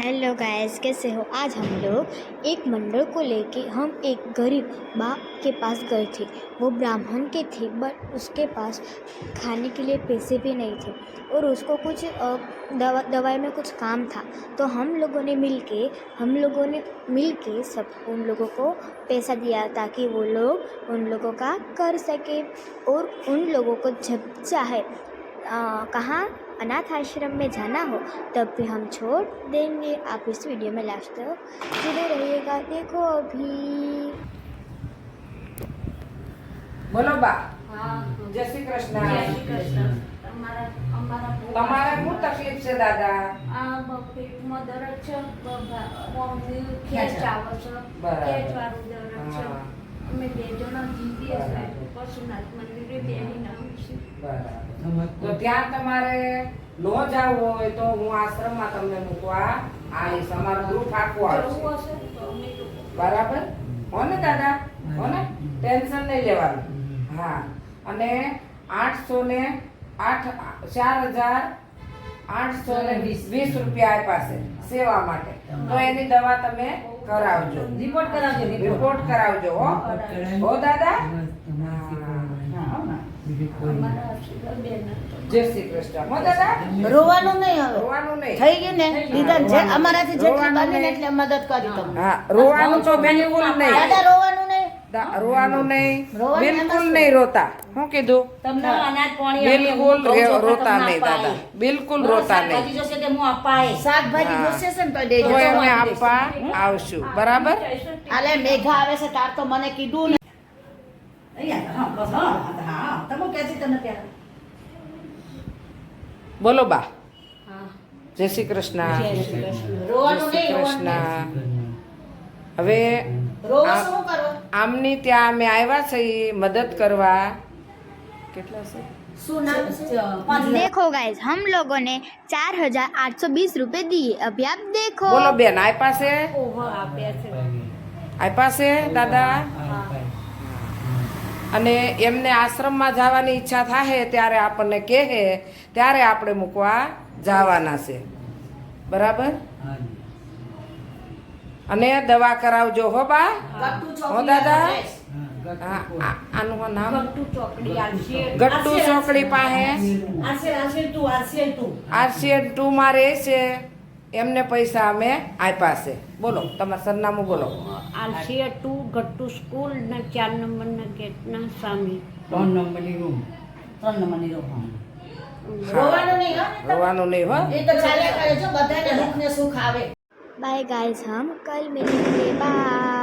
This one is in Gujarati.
हेलो गाइस कैसे हो? आज हम लोग एक मंडल को लेके हम एक गरीब बाप के पास गए थे। वो ब्राह्मण के थे बट उसके पास खाने के लिए पैसे भी नहीं थे और उसको कुछ दवा, दवाई में कुछ काम था। तो हम लोगों ने मिल के हम लोगों ने मिल के सब उन लोगों को पैसा दिया ताकि वो लोग उन लोगों का कर सके और उन लोगों को जब चाहे कहाँ अनाथ आश्रम में जाना हो तब भी हम छोड़ देंगे आप इस वीडियो में लास्ट तक जुड़े रहिएगा देखो अभी બોલો બા હા. જય શ્રી કૃષ્ણ જય શ્રી કૃષ્ણ. તમારા અમારા બહુ તમારે શું તકલીફ છે દાદા આ બ- પેટમાં દર્દ છે બ- બ- મમ્મી ખેંચ આવે છે બરાબર. ખેંચવાળું દર્દ છે હા. અમે બે જણા જીવીએ છીએ બરાબર. પશુનાથ મંદિરે બેહીને બરાબર. તો ત્યાં તમારે નો જવું હોય તો હું આશ્રમમાં તમને મૂકવા આવીશ. અમારું ગ્રુપ આખું આવશે બરાબર? હો ને દાદા? હો ને? ટેન્શન નહીં લેવાનું. હા. અને આઠસો ને આઠ ચાર હજાર આઠસો ને વીસ વીસ રૂપિયા આપ્યા છે સેવા માટે. તો એની દવા તમે કરાવજો. રિપોર્ટ કરાવજો રિપોર્ટ કરાવજો હો. હો દાદા અમારા આશીર્વાદ બેન હતા. જય શ્રી કૃષ્ણ. રોવાનું નહીં હવે. રોવાનું નહીં. થઈ ગયું ને? લીધા જે અમારાથી જેટલી બની ને મદદ કરી તમને. હા રોવાનું તો બિલકુલ નહીં. દાદા રોવાનું નહીં. રોવાનું નહીં. બિલકુલ નહીં રોતા. કીધું? તમને અનાજ પાણી બિલકુલ નહીં દાદા. બિલકુલ રોતા નહીં. જોશે તે હું અપાય. શાકભાજી. જોશે છે ને તો દેજો અમે. આપવા આવશું. બરાબર? આલે મેઘા આવે છે તાર તો મને કીધું ને બોલો બા હા. જય શ્રી કૃષ્ણ જય રોવાનું શ્રી નહીં રોવાનું કૃષ્ણ હવે રોવા આ- શું કરો આમની ત્યાં અમે આવ્યા છીએ મદદ કરવા કેટલા છે શું નામ છે देखो गाइस हम लोगों ने चार हजार आठ सौ बीस रुपये दिए अभी आप देखो બોલો બેન આપ્યા છે ઓહો આપ્યા છે આપ્યા છે દાદા અને એમને આશ્રમમાં જવાની ઈચ્છા થાય ત્યારે આપણને કહે ત્યારે આપણે મૂકવા જવાના છે. બરાબર? અને દવા કરાવજો હો બા. હો દાદા. આનું નામ? ગટ્ટુ ચોકડી પાસે. આરસીએન ટુ માં રહે છે. એમને પૈસા અમે આપ્યા છે. બોલો તમારું સરનામું બોલો. આલસીયા ટુ ગટ્ટુ સ્કૂલ ને ચાર નંબરના ગેટના સામે. ત્રણ નંબરની રૂમ ત્રણ નંબરની રૂમ હો. બાય ગાય હમ કલ મિલેંગે બાય.